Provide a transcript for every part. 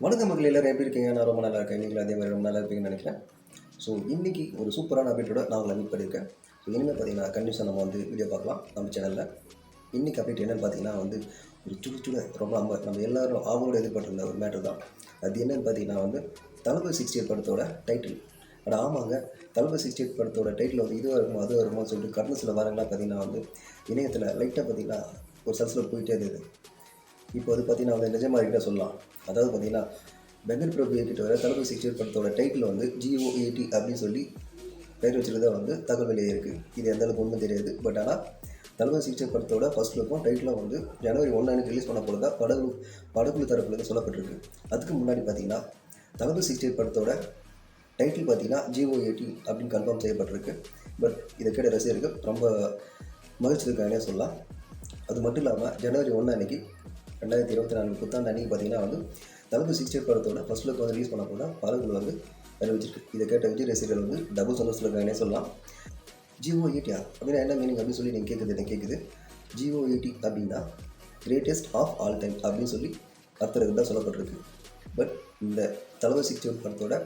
வணக்கம் மக்கள் எல்லாரும் எப்படி இருக்கீங்க? நான் ரொம்ப நல்லா இருக்கேன். நீங்களும் அதே மாதிரி ரொம்ப நல்லா இருப்பீங்கன்னு நினைக்கிறேன். ஸோ இன்றைக்கி ஒரு சூப்பரான அப்டேட்டோட நான் உங்களை மீட் பண்ணியிருக்கேன். ஸோ இனிமேல் பார்த்தீங்கன்னா கண்டிப்பாக நம்ம வந்து வீடியோ பார்க்கலாம் நம்ம சேனலில் இன்னைக்கு அப்டேட் என்னன்னு பார்த்தீங்கன்னா வந்து ஒரு சுடு சுட ரொம்ப நம்ம நம்ம எல்லோரும் ஆவலோட எதிர்பார்த்துருந்த ஒரு மேட்டர் தான். அது என்னன்னு பார்த்தீங்கன்னா வந்து தளபதி சிக்ஸ்டி எயிட் படத்தோட டைட்டில் ஆனால் ஆமாங்க. தளபதி சிக்ஸ்டி எயிட் படத்தோட டைட்டில் வந்து இதுவாக இருக்குமோ அதுவாக இருக்குமோ சொல்லிட்டு கடந்த சில வாரங்களாக பார்த்தீங்கன்னா வந்து இணையத்தில் லைட்டாக பார்த்தீங்கன்னா ஒரு சல்சில் போயிட்டே இருந்தது. இப்போ அது பார்த்தீங்கன்னா வந்து நிஜமாக சொல்லலாம். அதாவது பார்த்தீங்கன்னா பெங்கர் பிரபு கிட்ட வர தளபதி சிக்ஸ்டி படத்தோட டைட்டில் வந்து ஜிஓஏடி அப்படின்னு சொல்லி பெயர் வச்சுருந்தா வந்து தகவல் வெளியே இருக்குது இது எந்த அளவுக்கு ஒன்றும் தெரியாது. பட் ஆனால் தலைமை சிகிச்சை படத்தோட ஃபர்ஸ்ட் லுக்கும் டைட்டிலும் வந்து ஜனவரி ஒன்று ரிலீஸ் பண்ண போகிறதா படகு படகுழு தரப்புலேருந்து சொல்லப்பட்டிருக்கு. அதுக்கு முன்னாடி பார்த்தீங்கன்னா தலைமை சிகிச்சை படத்தோட டைட்டில் பார்த்தீங்கன்னா ஜிஓஏடி அப்படின்னு கன்ஃபார்ம் செய்யப்பட்டிருக்கு. பட் இதை கேட்ட ரசிகர்கள் ரொம்ப மகிழ்ச்சி இருக்காங்கன்னே சொல்லலாம். அது மட்டும் இல்லாமல் ஜனவரி ஒன்று அன்னைக்கு ரெண்டாயிரத்தி இருபத்தி நாலு புத்தாண்டு அன்றைக்கி பார்த்தீங்கன்னா வந்து தளபதி சிக்ஸ்டி படத்தோட ஃபர்ஸ்ட் லுக் வந்து ரிலீஸ் பண்ண கூட படகுகள் வந்து அறிவிச்சிருக்கு இதை கேட்ட விஜய் ரசிகர்கள் வந்து டபுள் சந்தோஷத்தில் இருக்காங்கன்னே சொல்லலாம். ஜிஓ ஜிஓஏடியா அப்படின்னா என்ன மீனிங் அப்படின்னு சொல்லி நீங்கள் கேட்குது எனக்கு கேட்குது ஜிஓஏடி அப்படின்னா கிரேட்டஸ்ட் ஆஃப் ஆல் டைம் அப்படின்னு சொல்லி அர்த்தருக்கு தான் சொல்லப்பட்டிருக்கு. பட் இந்த தளபதி சிக்ஸ்டி எயிட் படத்தோட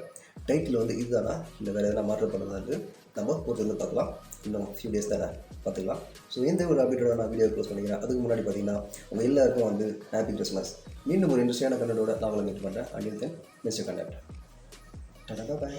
டைட்டில் வந்து இதுதானா? இல்லை வேறு எதனா மாற்றப்படுறது நம்ம போட்டு வந்து பார்க்கலாம். இன்னும் ஃபியூ டேஸ் தானே பார்த்துக்கலாம். ஸோ எந்த ஒரு அப்டேட்டோட நான் வீடியோ க்ளோஸ் பண்ணிக்கிறேன்? அதுக்கு முன்னாடி பார்த்தீங்கன்னா உங்கள் எல்லாருக்கும் வந்து ஹாப்பி கிறிஸ்மஸ் மீண்டும் ஒரு இன்ட்ரெஸ்டியான கண்டனோட நான் உங்களை மீட் பண்ணுறேன் and then mister conduct tata bye